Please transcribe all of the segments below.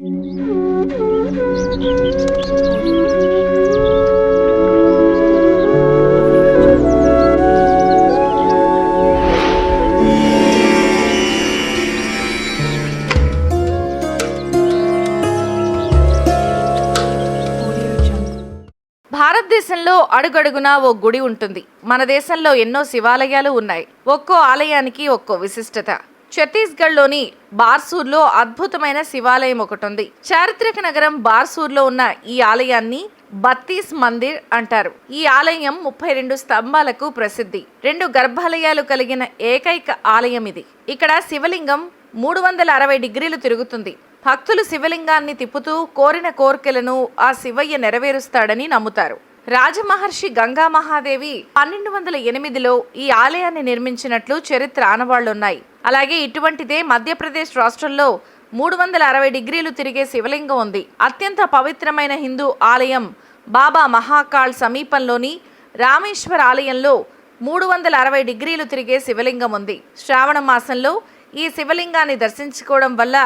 భారతదేశంలో అడుగడుగునా ఓ గుడి ఉంటుంది. మన దేశంలో ఎన్నో శివాలయాలు ఉన్నాయి. ఒక్కో ఆలయానికి ఒక్కో విశిష్టత. ఛత్తీస్గఢ్లోని బార్సూర్లో అద్భుతమైన శివాలయం ఒకటి ఉంది చారిత్రక నగరం బార్సూర్లో ఉన్న ఈ ఆలయాన్ని బత్తీస్ మందిర్ అంటారు. ఈ ఆలయం ముప్పై రెండు స్తంభాలకు ప్రసిద్ధి. రెండు గర్భాలయాలు కలిగిన ఏకైక ఆలయం ఇది. ఇక్కడ శివలింగం మూడు వందల అరవై డిగ్రీలు తిరుగుతుంది. భక్తులు శివలింగాన్ని తిప్పుతూ కోరిన కోరికలను ఆ శివయ్య నెరవేరుస్తాడని నమ్ముతారు. రాజమహర్షి గంగా మహాదేవి పన్నెండు వందల ఎనిమిదిలో ఈ ఆలయాన్ని నిర్మించినట్లు చరిత్ర ఆనవాళ్ళున్నాయి అలాగే ఇటువంటిదే మధ్యప్రదేశ్ రాష్ట్రంలో మూడు వందల అరవై డిగ్రీలు తిరిగే శివలింగం ఉంది. అత్యంత పవిత్రమైన హిందూ ఆలయం బాబా మహాకాళ్ సమీపంలోని రామేశ్వర ఆలయంలో మూడు వందల అరవై డిగ్రీలు తిరిగే శివలింగం ఉంది. శ్రావణ మాసంలో ఈ శివలింగాన్ని దర్శించుకోవడం వల్ల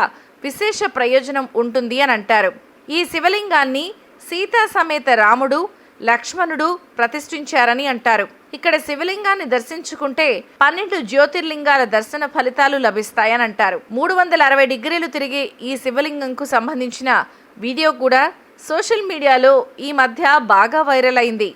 విశేష ప్రయోజనం ఉంటుంది అని అంటారు. ఈ శివలింగాన్ని సీతా సమేత రాముడు లక్ష్మణుడు ప్రతిష్ఠించారని అంటారు. ఇక్కడ శివలింగాన్ని దర్శించుకుంటే పన్నెండు జ్యోతిర్లింగాల దర్శన ఫలితాలు లభిస్తాయని అంటారు. మూడు వందల అరవై డిగ్రీలు తిరిగి ఈ శివలింగంకు సంబంధించిన వీడియో కూడా సోషల్ మీడియాలో ఈ మధ్య బాగా వైరల్ అయింది.